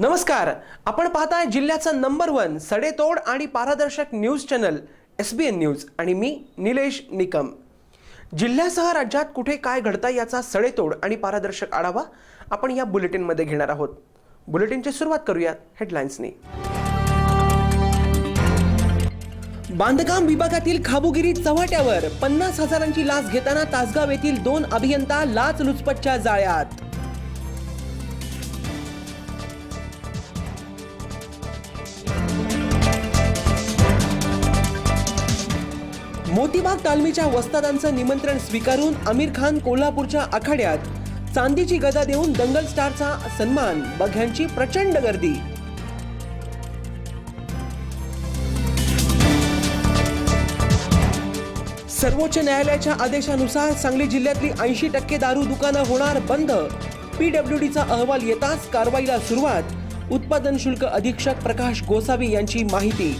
नमस्कार. आपण पाहताय जिल्ह्याचं नंबर वन सडेतोड आणि पारदर्शक news channel S B N news आणि मी निलेश निकम. जिल्ह्यासह राज्यात कुठे काय घडतं याचा सडेतोड आणि पारदर्शक आढावा आपण या बुलेटिनमध्ये घेणार आहोत. बुलेटिनची सुरुवात करूयात हेडलाईन्सनी बांधकाम विभागातील खाबुगिरी चव्हाट्यावर पन्नास हजारांची लाच घेताना तासगाव येथील दोन अभियंता लाच लुचपतच्या जाळ्यात. मोतीबाग तालमीच्या वस्तादांचं निमंत्रण स्वीकारून आमिर खान कोल्हापूरच्या आखाड्यात चांदीची गदा देऊन दंगल स्टारचा सन्मान. बघ्यांची प्रचंड गर्दी. सर्वोच्च न्यायालयाच्या आदेशानुसार सांगली जिल्ह्यातली ऐंशी टक्के दारू दुकानं होणार बंद. पीडब्ल्यूडीचा अहवाल येताच कारवाईला सुरुवात. उत्पादन शुल्क अधीक्षक प्रकाश गोसावी यांची माहिती.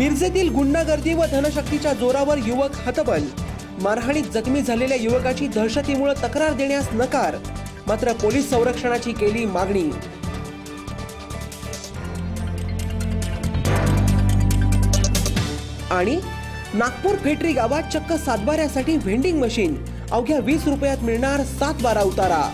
मिरजेतील गुंडागर्दी व धनशक्तीच्या जोरावर युवक हतबल. मारहाणीत जखमी झालेल्या युवकाची दहशतीमुळे तक्रार देण्यास नकार. मात्र पोलीस संरक्षणाची केली मागणी. आणि नागपूर फेटरी गावात चक्क सातबाऱ्यासाठी व्हेंडिंग मशीन. अवघ्या वीस रुपयात मिळणार सात बारा उतारा.